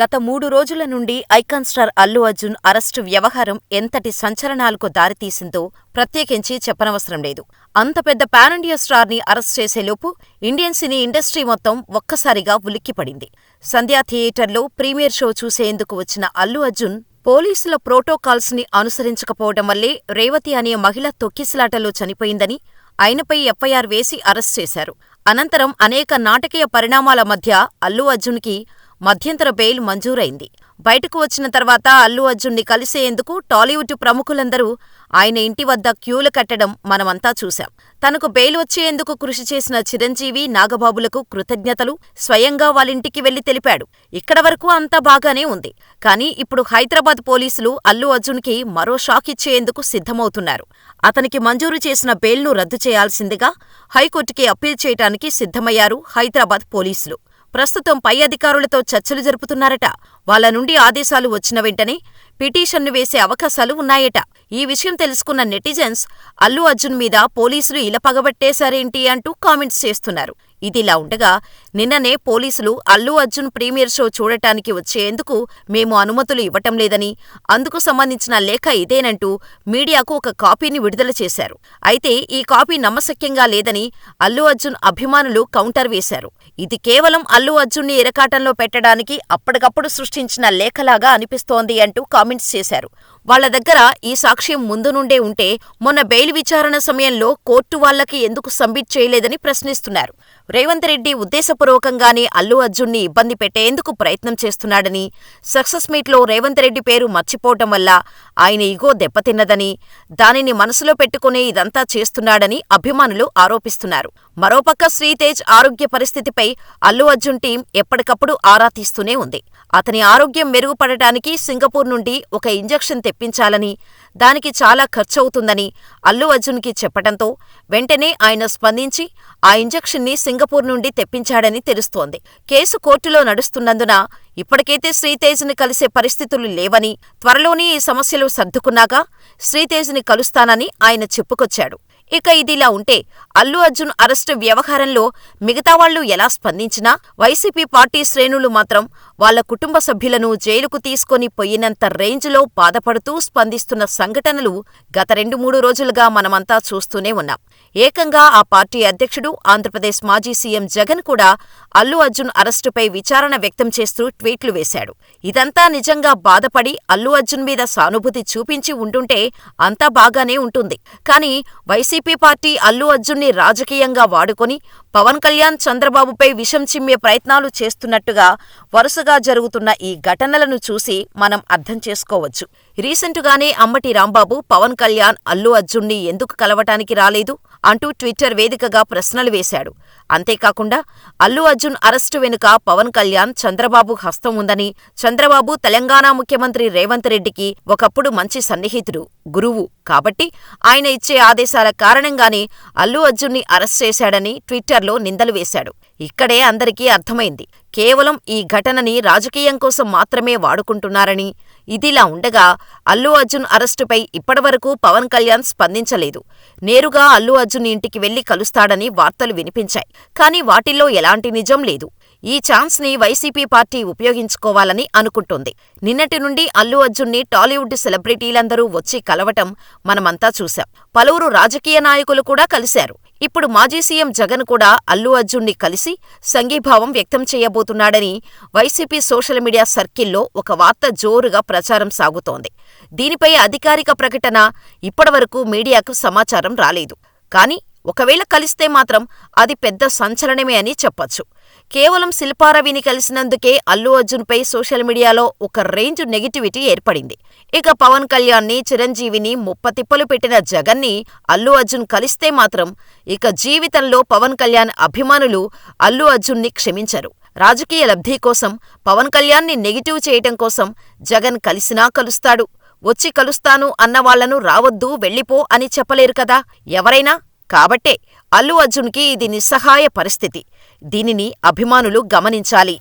గత మూడు రోజుల నుండి icon star Allu Arjun arrest వ్యవహారం ఎంతటి సంచలనాలకు దారితీసిందో ప్రత్యేకించి చెప్పనవసరం లేదు. అంత పెద్ద పానండియా స్టార్ని అరెస్ట్ చేసేలోపు ఇండియన్ సినీ ఇండస్ట్రీ మొత్తం ఒక్కసారిగా ఉలిక్కిపడింది. సంధ్యా థియేటర్లో ప్రీమియర్ షో చూసేందుకు వచ్చిన అల్లు అర్జున్ పోలీసుల ప్రోటోకాల్స్ని అనుసరించకపోవడం వల్లే రేవతి అనే మహిళ తొక్కిసలాటలో చనిపోయిందని ఆయనపై ఎఫ్ఐఆర్ వేసి అరెస్ట్ చేశారు. అనంతరం అనేక నాటకీయ పరిణామాల మధ్య అల్లు అర్జున్కి మధ్యంతర బెయిల్ మంజూరైంది. బయటకు వచ్చిన తర్వాత అల్లు అర్జున్ని కలిసేందుకు టాలీవుడ్ ప్రముఖులందరూ ఆయన ఇంటి వద్ద క్యూలు కట్టడం మనమంతా చూశాం. తనకు బెయిల్ వచ్చేందుకు కృషి చేసిన చిరంజీవి, నాగబాబులకు కృతజ్ఞతలు స్వయంగా వాళ్ళింటికి వెళ్ళి తెలిపాడు. ఇక్కడ వరకు అంతా బాగానే ఉంది. కానీ ఇప్పుడు హైదరాబాద్ పోలీసులు అల్లు అర్జున్కి మరో షాక్ ఇచ్చేందుకు సిద్ధమవుతున్నారు. అతనికి మంజూరు చేసిన బెయిల్ను రద్దు చేయాల్సిందిగా హైకోర్టుకి అప్పీల్ చేయటానికి సిద్ధమయ్యారు హైదరాబాద్ పోలీసులు. ప్రస్తుతం పై అధికారులతో చర్చలు జరుపుతున్నారట. వాళ్ళ నుండి ఆదేశాలు వచ్చిన వెంటనే పిటిషన్ను వేసే అవకాశాలు ఉన్నాయట. ఈ విషయం తెలుసుకున్న నెటిజన్స్ అల్లు అర్జున్ మీద పోలీసులు ఇలా పగబట్టేశారేంటి అంటూ కామెంట్స్ చేస్తున్నారు. ఇదిలా ఉండగా నిన్ననే పోలీసులు అల్లు అర్జున్ ప్రీమియర్ షో చూడటానికి వచ్చేందుకు మేము అనుమతులు ఇవ్వటం లేదని, అందుకు సంబంధించిన లేఖ ఇదేనంటూ మీడియాకు ఒక కాపీని విడుదల చేశారు. అయితే ఈ కాపీ నమ్మశక్యంగా లేదని అల్లు అర్జున్ అభిమానులు కౌంటర్ వేశారు. ఇది కేవలం అల్లు అర్జున్ని ఇరకాటంలో పెట్టడానికి అప్పటికప్పుడు సృష్టించిన లేఖలాగా అనిపిస్తోంది అంటూ కామెంట్స్ చేశారు. వాళ్ళ దగ్గర ఈ సాక్ష్యం ముందు నుండే ఉంటే మొన్న బెయిల్ విచారణ సమయంలో కోర్టు వాళ్ళకి ఎందుకు సబ్మిట్ చేయలేదని ప్రశ్నిస్తున్నారు. రేవంత్ రెడ్డి ఉద్దేశపూర్వకంగానే అల్లు అర్జున్ని ఇబ్బంది పెట్టేందుకు ప్రయత్నం చేస్తున్నాడని, సక్సెస్ మీట్లో రేవంత్ రెడ్డి పేరు మర్చిపోవటం వల్ల ఆయన ఇగో దెబ్బతిన్నదని, దానిని మనసులో పెట్టుకునే ఇదంతా చేస్తున్నాడని అభిమానులు ఆరోపిస్తున్నారు. మరోపక్క శ్రీతేజ్ ఆరోగ్య పరిస్థితిపై అల్లు అర్జున్ టీం ఎప్పటికప్పుడు ఆరా తీస్తూనే ఉంది. అతని ఆరోగ్యం మెరుగుపడటానికి సింగపూర్ నుండి ఒక ఇంజెక్షన్ తెప్పించాలని, దానికి చాలా ఖర్చవుతుందని అల్లు అర్జున్కి చెప్పటంతో వెంటనే ఆయన స్పందించి ఆ ఇంజెక్షన్ని సింగపూర్ నుండి తెప్పించాడని తెలుస్తోంది. కేసు కోర్టులో నడుస్తున్నందున ఇప్పటికైతే శ్రీతేజ్ని కలిసే పరిస్థితులు లేవని, త్వరలోనే ఈ సమస్యలు సర్దుకున్నాక శ్రీతేజ్ని కలుస్తానని ఆయన చెప్పుకొచ్చాడు. ఇక ఇదిలా ఉంటే అల్లు అర్జున్ అరెస్టు వ్యవహారంలో మిగతావాళ్ళు ఎలా స్పందించినా వైసీపీ పార్టీ శ్రేణులు మాత్రం వాళ్ళ కుటుంబ సభ్యులను జైలుకు తీసుకొని పొయ్యినంత రేంజ్లో బాధపడుతూ స్పందిస్తున్న సంఘటనలు గత రెండు మూడు రోజులుగా మనమంతా చూస్తూనే ఉన్నాం. ఏకంగా ఆ పార్టీ అధ్యక్షుడు, ఆంధ్రప్రదేశ్ మాజీ సీఎం జగన్ కూడా అల్లు అర్జున్ అరెస్టుపై విచారణ వ్యక్తం చేస్తూ ట్వీట్లు వేశాడు. ఇదంతా నిజంగా బాధపడి అల్లు అర్జున్ మీద సానుభూతి చూపించి ఉంటుంటే అంతా బాగానే ఉంటుంది. కానీ వైసీపీ పార్టీ అల్లు అర్జున్ని రాజకీయంగా వాడుకొని పవన్ కళ్యాణ్, చంద్రబాబుపై విషం చిమ్మే ప్రయత్నాలు చేస్తున్నట్టుగా వరుసగా జరుగుతున్న ఈ ఘటనలను చూసి మనం అర్థం చేసుకోవచ్చు. రీసెంటుగానే అమ్మటి రాంబాబు పవన్ కళ్యాణ్, అల్లు అర్జున్ని ఎందుకు కలవటానికి రాలేదు అంటూ ట్విట్టర్ వేదికగా ప్రశ్నలు వేశాడు. అంతేకాకుండా అల్లు అర్జున్ అరెస్టు వెనుక పవన్ కళ్యాణ్, చంద్రబాబు హస్తం ఉందని, చంద్రబాబు తెలంగాణ ముఖ్యమంత్రి రేవంత్ రెడ్డికి ఒకప్పుడు మంచి సన్నిహితుడు, గురువు కాబట్టి ఆయన ఇచ్చే ఆదేశాల కారణంగానే అల్లు అర్జున్ని అరెస్ట్ చేశాడని ట్విట్టర్ ట్విట్టర్లో నిందలు వేశాడు. ఇక్కడే అందరికీ అర్థమైంది. కేవలం ఈ ఘటనని రాజకీయం కోసం మాత్రమే వాడుకుంటున్నారని, ఇదిలా ఉండగా అల్లు అర్జున్ అరెస్టుపై ఇప్పటివరకు పవన్ కళ్యాణ్ స్పందించలేదు. నేరుగా అల్లు అర్జున్ ఇంటికి వెళ్ళి కలుస్తాడని వార్తలు వినిపించాయి. కానీ వాటిల్లో ఎలాంటి నిజం లేదు. ఈ ఛాన్స్ని వైసీపీ పార్టీ ఉపయోగించుకోవాలని అనుకుంటోంది. నిన్నటి నుండి అల్లు అర్జున్ని టాలీవుడ్ సెలబ్రిటీలందరూ వచ్చి కలవటం మనమంతా చూశాం. పలువురు రాజకీయ నాయకులు కూడా కలిశారు. ఇప్పుడు మాజీ సీఎం జగన్ కూడా అల్లు అర్జున్ని కలిసి సంఘీభావం వ్యక్తం చేయబోతున్నాడని వైసీపీ సోషల్ మీడియా సర్కిల్లో ఒక వార్త జోరుగా ప్రచారం సాగుతోంది. దీనిపై అధికారిక ప్రకటన ఇప్పటివరకు మీడియాకు సమాచారం రాలేదు. కానీ ఒకవేళ కలిస్తే మాత్రం అది పెద్ద సంచలనమే అని చెప్పొచ్చు. కేవలం శిల్పారవిని కలిసినందుకే అల్లు అర్జున్పై సోషల్ మీడియాలో ఒక రేంజ్ నెగిటివిటీ ఏర్పడింది. ఇక పవన్ కళ్యాణ్ని, చిరంజీవిని ముప్పతిప్పలు పెట్టిన జగన్ని అల్లు అర్జున్ కలిస్తే మాత్రం ఇక జీవితంలో పవన్ కళ్యాణ్ అభిమానులు అల్లు అర్జున్ని క్షమించరు. రాజకీయ లబ్ధి కోసం, పవన్ కళ్యాణ్ని నెగిటివ్ చేయటం కోసం జగన్ కలిసినా కలుస్తాడు. వచ్చి కలుస్తాను అన్నవాళ్ళను రావద్దు, వెళ్ళిపో అని చెప్పలేరు కదా ఎవరైనా. కాబట్టే అల్లు అర్జున్కి ఇది నిస్సహాయ పరిస్థితి. దీనిని అభిమానులు గమనించాలి.